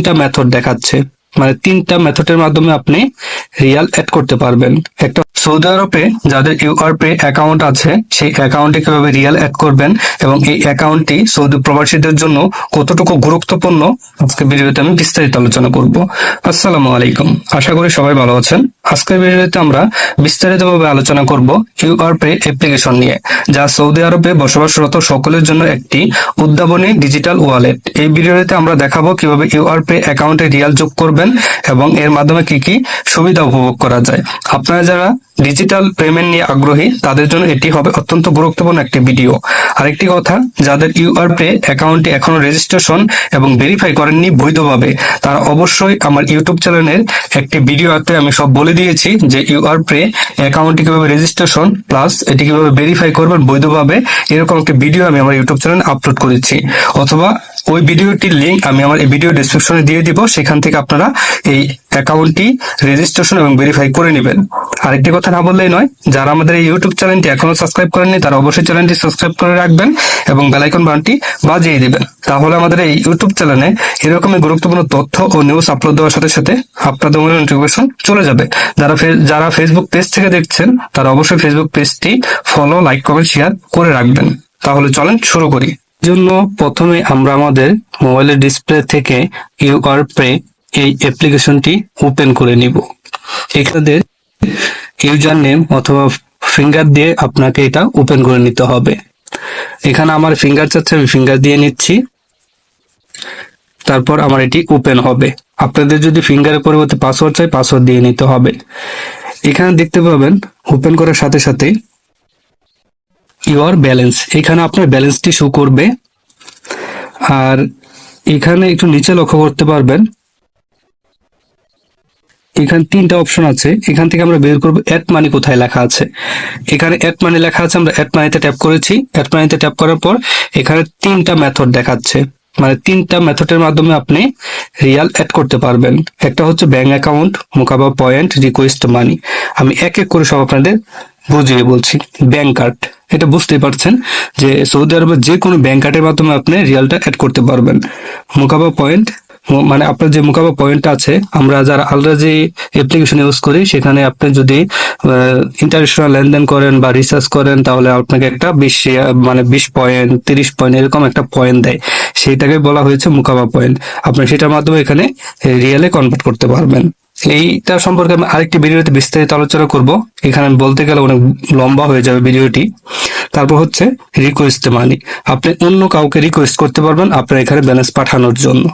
তিনটা মেথড দেখাচ্ছে। মানে তিনটা মেথডের মাধ্যমে আপনি রিয়াল অ্যাড করতে পারবেন। একটা সৌদি আরবে যাদের ইউআরপে অ্যাকাউন্ট আছে, সেই অ্যাকাউন্টে কীভাবে রিয়াল অ্যাড করবেন এবং এই অ্যাকাউন্টটি সৌদি প্রবাসীদের জন্য কতটুকু গুরুত্বপূর্ণ আজকে ভিডিওতে আমি বিস্তারিত আলোচনা করব। আসসালামু আলাইকুম। আশা করি সবাই ভালো আছেন। আজকের ভিডিওতে আমরা বিস্তারিতভাবে আলোচনা করব ইউআরপে অ্যাপ্লিকেশন নিয়ে, যা সৌদি আরবে বসবাসরত সকলের জন্য একটি উদ্ভাবনী ডিজিটাল ওয়ালেট এই ভিডিওতে আমরা দেখাবো কীভাবে ইউআরপে অ্যাকাউন্টে রিয়াল যোগ করবেন এবং এর মাধ্যমে কি কি সুবিধা উপভোগ করা যায়। আপনারা যারা ডিজিটাল পেমেন্ট নিয়ে আগ্রহী, তাদের জন্য এটি হবে অত্যন্ত গুরুত্বপূর্ণ একটি ভিডিও। আরেকটি কথা, যাদের ইউআরপে অ্যাকাউন্টে এখনও রেজিস্ট্রেশন এবং ভেরিফাই করেননি বৈধভাবে, তারা অবশ্যই আমার ইউটিউব চ্যানেলের একটি ভিডিওতে আমি সব বলে দিয়েছি যে ইউআরপে অ্যাকাউন্টটি কীভাবে রেজিস্ট্রেশন প্লাস এটি কীভাবে ভেরিফাই করবেন বৈধভাবে, এরকম একটি ভিডিও আমি আমার ইউটিউব চ্যানেলে আপলোড করেছি। অথবা ওই ভিডিওটির লিংক আমি আমার এই ভিডিও ডেসক্রিপশনে দিয়ে দিব, সেখান থেকে আপনারা এই অ্যাকাউন্টটি রেজিস্ট্রেশন এবং ভেরিফাই করে নেবেন। আরেকটি কথা না বললেই নয়, যারা আমাদের এই ইউটিউব চ্যানেলটি এখনও সাবস্ক্রাইব করেননি, তারা অবশ্যই চ্যানেলটি সাবস্ক্রাইব করে রাখবেন এবং বেলাইকন বাটনটি বাজিয়ে দেবেন। তাহলে আমাদের এই ইউটিউব চ্যানেলে এরকমই গুরুত্বপূর্ণ তথ্য ও নিউজ আপলোড দেওয়ার সাথে সাথে আপনাদের মনে নোটিফিকেশন চলে যাবে। যারা যারা ফেসবুক পেজ থেকে দেখছেন, তারা অবশ্যই ফেসবুক পেজটি ফলো লাইক কমেন্ট শেয়ার করে রাখবেন। তাহলে চলেন শুরু করি। জন্য প্রথমে আমরা আমাদের মোবাইলের ডিসপ্লে থেকে ইউআর পে এই অ্যাপ্লিকেশনটি ওপেন করে নিব। এখানে ইউজার নেম অথবা ফিঙ্গার দিয়ে আপনাকে এটা ওপেন করে নিতে হবে। এখানে আমার ফিঙ্গার চাচ্ছে আমি ফিঙ্গার দিয়ে নিচ্ছি। তারপর আমার এটি ওপেন হবে। আপনাদের যদি ফিঙ্গারের পরিবর্তে পাসওয়ার্ড চাই পাসওয়ার্ড দিয়ে নিতে হবে। এখানে দেখতে পাবেন ওপেন করার সাথে সাথে ইউর ব্যালেন্স এখানে আপনার ব্যালেন্সটি শো করবে। আর এখানে একটু নিচে লক্ষ্য করতে পারবেন এখানে তিনটা অপশন আছে। এখান থেকে আমরা বের করব অ্যাড মানি কোথায় লেখা আছে। এখানে অ্যাড মানি লেখা আছে, আমরা অ্যাড মানিতে ট্যাপ করেছি। অ্যাড মানিতে ট্যাপ করার পর এখানে তিনটা মেথড দেখাচ্ছে। মানে তিনটা মেথডের মাধ্যমে আপনি রিয়াল অ্যাড করতে পারবেন। একটা হচ্ছে ব্যাংক অ্যাকাউন্ট মোকাবা পয়েন্ট রিকোয়েস্ট মানি আমি এক এক করে সব আপনাদের বুঝিয়ে বলছি। ব্যাংক কার্ড এটা বুঝতেই পারছেন যে সৌদি আরবের যে কোনো ব্যাংক কার্ডের মাধ্যমে আপনি রিয়ালটা অ্যাড করতে পারবেন। মোকাবা পয়েন্ট মানে আপনার যে মোকাবা পয়েন্ট আছে, আমরা যারা আলরাজি অ্যাপ্লিকেশন ইউজ করি, সেখানে আপনি যদি ইন্টারন্যাশনাল লেনদেন করেন বা রিসার্চ করেন, তাহলে আপনাকে একটা বিশ মানে বিশ পয়েন্ট তিরিশ পয়েন্ট এরকম একটা পয়েন্ট দেয়। সেইটাকে বলা হয়েছে মোকাবা পয়েন্ট আপনি সেটার মাধ্যমে এখানে রিয়েলে কনভার্ট করতে পারবেন। এইটা সম্পর্কে আমি আরেকটি ভিডিওতে বিস্তারিত আলোচনা করব। এখানে আমি বলতে গেলে অনেক লম্বা হয়ে যাবে ভিডিওটি। তারপর হচ্ছে রিকোয়েস্ট মানি। আপনি অন্য কাউকে রিকোয়েস্ট করতে পারবেন আপনার এখানে ব্যালেন্স পাঠানোর জন্য।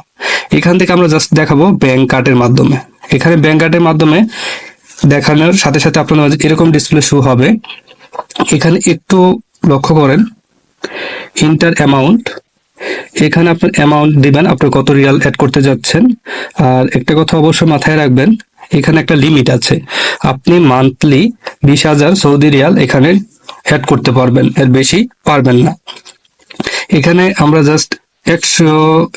এখান থেকে আমরা জাস্ট দেখাবো ব্যাংক কার্ডের মাধ্যমে। এখানে ব্যাংক কার্ডের মাধ্যমে দেখানোর সাথে সাথে আপনার এরকম ডিসপ্লে শো হবে। এখানে একটু লক্ষ্য করেন। ইন্টার অ্যামাউন্ট এখানে আপনার অ্যামাউন্ট দিবেন আপনি কত রিয়াল অ্যাড করতে যাচ্ছেন। আর একটা কথা অবশ্যই মাথায় রাখবেন, এখানে একটা লিমিট আছে। আপনি মান্থলি বিশ হাজার সৌদি রিয়াল এখানে অ্যাড করতে পারবেন, এর বেশি পারবেন না। এখানে আমরা জাস্ট একশো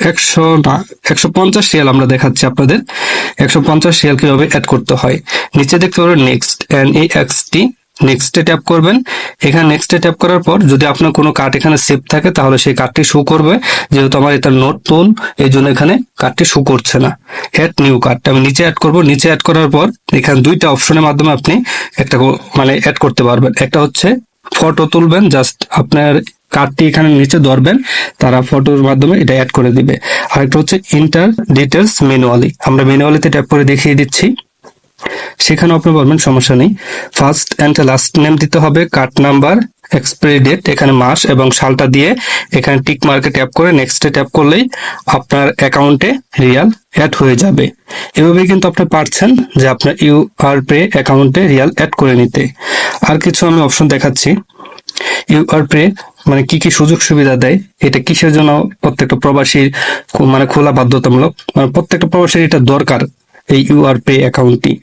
একশো না, একশো পঞ্চাশ রিয়াল আমরা দেখাচ্ছি আপনাদের। একশো পঞ্চাশ রিয়াল কীভাবে অ্যাড করতে হয়। নিচে দেখতে পারবেন next N A X T নেক্সটে ট্যাপ করবেন। এখানে নেক্সটে ট্যাপ করার পর যদি আপনার কোনো কার্ড এখানে সেভ থাকে, তাহলে সেই কার্ডটি শো করবে। যেহেতু আমার এটা নতুন এই জন্য এখানে কার্ডটি শো করছে না। অ্যাড নিউ কার্ডটা আমি নিচে অ্যাড করব। নিচে অ্যাড করার পর এখানে দুইটা অপশনের মাধ্যমে আপনি একটা মানে অ্যাড করতে পারবেন। একটা হচ্ছে ফটো তুলবেন জাস্ট আপনার কার্ডটি এখানে নিচে ধরবেন, তারা ফটোর মাধ্যমে এটা অ্যাড করে দিবে। আরেকটা হচ্ছে ইন্টার ডিটেলস ম্যানুয়ালি আমরা ম্যানুয়ালিতে ট্যাপ করে দেখিয়ে দিচ্ছি। সেখানে আপনি বলবেন, সমস্যা নেই। ফার্স্ট অ্যান্ড লাস্ট নেম দিতে হবে কার্ড নাম্বার এক্সপায়ারি ডেট এখানে মাস এবং সালটা দিয়ে এখানে টিক মার্কে ট্যাপ করে নেক্সটে ট্যাপ করলেই আপনার অ্যাকাউন্টে রিয়াল অ্যাড হয়ে যাবে। এভাবেই কিন্তু আপনি পারছেন যে আপনার ইউআর পে অ্যাকাউন্টে রিয়াল অ্যাড করে নিতে। আর কিছু আমি অপশন দেখাচ্ছি। ইউআর পে মানে কি কি সুযোগ সুবিধা দেয়, এটা কিসের জন্য প্রত্যেকটা প্রবাসীর মানে খোলা বাধ্যতামূলক? মানে প্রত্যেকটা প্রবাসীর এটা দরকার। এই ইউআর পে অ্যাকাউন্টটি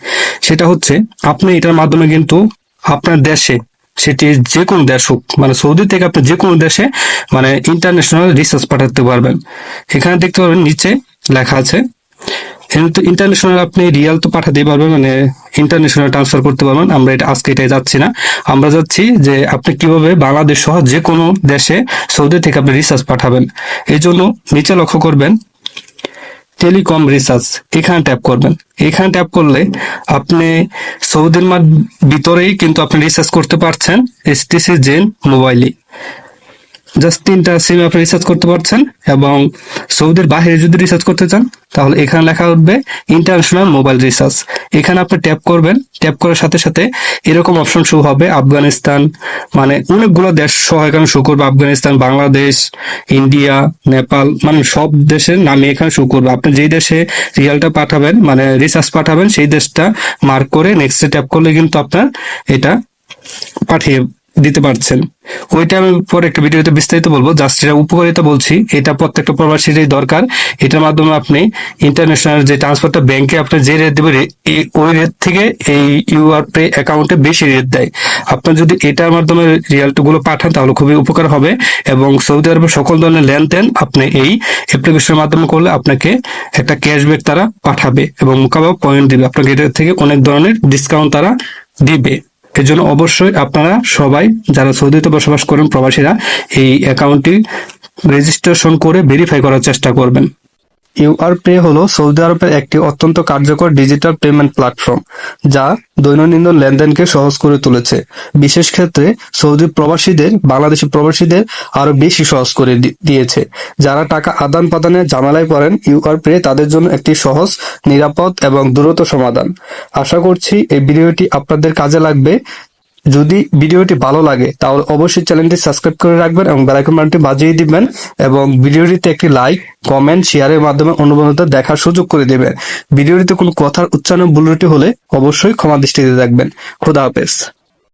সেটা হচ্ছে, আপনি এটার মাধ্যমে কিন্তু আপনার দেশে, সেটি যে কোনো দেশ হোক মানে সৌদি থেকে আপনি যে কোনো দেশে মানে ইন্টারন্যাশনাল রিসার্চ পাঠাতে পারবেন। এখানে দেখতে পারবেন নিচে লেখা আছে কিন্তু ইন্টারন্যাশনাল আপনি রিয়াল তো পাঠাতেই পারবেন মানে ইন্টারন্যাশনাল ট্রান্সফার করতে পারবেন। আমরা এটা, আজকে এটাই যাচ্ছি না। আমরা যাচ্ছি যে আপনি কীভাবে বাংলাদেশ সহ যে কোনো দেশে সৌদি থেকে আপনি রিসার্চ পাঠাবেন। এই জন্য নিচে লক্ষ্য করবেন টেলিকম রিসার্চ এখানে ট্যাপ করবেন। এখানে ট্যাপ করলে আপনি সৌদির মাঠ ভিতরেই কিন্তু আপনি রিসার্চ করতে পারছেন এসটিসি জেন মোবাইলে জাস্ট তিনটা সিম আপনি রিসার্চ করতে পারছেন এবং সৌদির বাইরে যদি রিসার্চ করতে চান, তাহলে এখানে লেখা উঠবে ইন্টারন্যাশনাল মোবাইল রিসার্চ এখানে আপনি ট্যাপ করবেন ট্যাপ করার সাথে সাথে এরকম অপশন শো হবে আফগানিস্তান মানে অনেকগুলো দেশ সহ এখানে শো করবে। আফগানিস্তান, বাংলাদেশ, ইন্ডিয়া, নেপাল মানে সব দেশের নামে এখানে শো করবে। আপনি যেই দেশে রিয়ালটা পাঠাবেন মানে রিসার্চ পাঠাবেন, সেই দেশটা মার্ক করে নেক্সট ট্যাপ করলে কিন্তু আপনার এটা পাঠিয়ে দিতে পারছেন। ওইটা আমি পরে একটা ভিডিওতে বিস্তারিত বলব। জাস্ট এটা উপকারিতা বলছি, এটা প্রত্যেকটা প্রবাসীরই দরকার। এটার মাধ্যমে আপনি ইন্টারন্যাশনাল যে ট্রান্সফারটা ব্যাংকে আপনি যে রেট দেবে ওই রেট থেকে এই ইউআর পে অ্যাকাউন্টে বেশি রেট দেয়। আপনার যদি এটার মাধ্যমে রিয়ালটগুলো পাঠান, তাহলে খুবই উপকার হবে এবং সৌদি আরবের সকল ধরনের লেনদেন আপনি এই অ্যাপ্লিকেশনের মাধ্যমে করলে আপনাকে একটা ক্যাশব্যাক তারা পাঠাবে এবং মোকাবেলা পয়েন্ট দিবে। আপনাকে এটা থেকে অনেক ধরনের ডিসকাউন্ট তারা দিবে। এর জন্য অবশ্যই আপনারা সবাই যারা সৌদিতে বসবাস করেন প্রবাসীরা এই অ্যাকাউন্টটি রেজিস্ট্রেশন করে ভেরিফাই করার চেষ্টা করবেন। ইউআর পে হলো সৌদি আরবের একটি অত্যন্ত কার্যকর ডিজিটাল পেমেন্ট প্ল্যাটফর্ম, যা দৈনন্দিন লেনদেনকে সহজ করে তুলেছে। বিশেষ ক্ষেত্রে সৌদি প্রবাসীদের, বাংলাদেশি প্রবাসীদের আরও বেশি সহজ করে দিয়েছে। যারা টাকা আদান প্রদানে ঝামেলায় পড়েন, ইউআর পে তাদের জন্য একটি সহজ, নিরাপদ এবং দ্রুত সমাধান। আশা করছি এই ভিডিওটি আপনাদের কাজে লাগবে। যদি ভিডিওটি ভালো লাগে, তাহলে অবশ্যই চ্যানেলটি সাবস্ক্রাইব করে রাখবেন এবং বেলাইকন বাটনটি বাজিয়ে দিবেন এবং ভিডিওটিতে একটি লাইক, কমেন্ট, শেয়ারের মাধ্যমে অনুবন্ধতা দেখার সুযোগ করে দেবেন। ভিডিওটিতে কোনো কথার উচ্চারণ ভুলটি হলে অবশ্যই ক্ষমা দৃষ্টিতে দেখবেন। খোদা হাফেজ।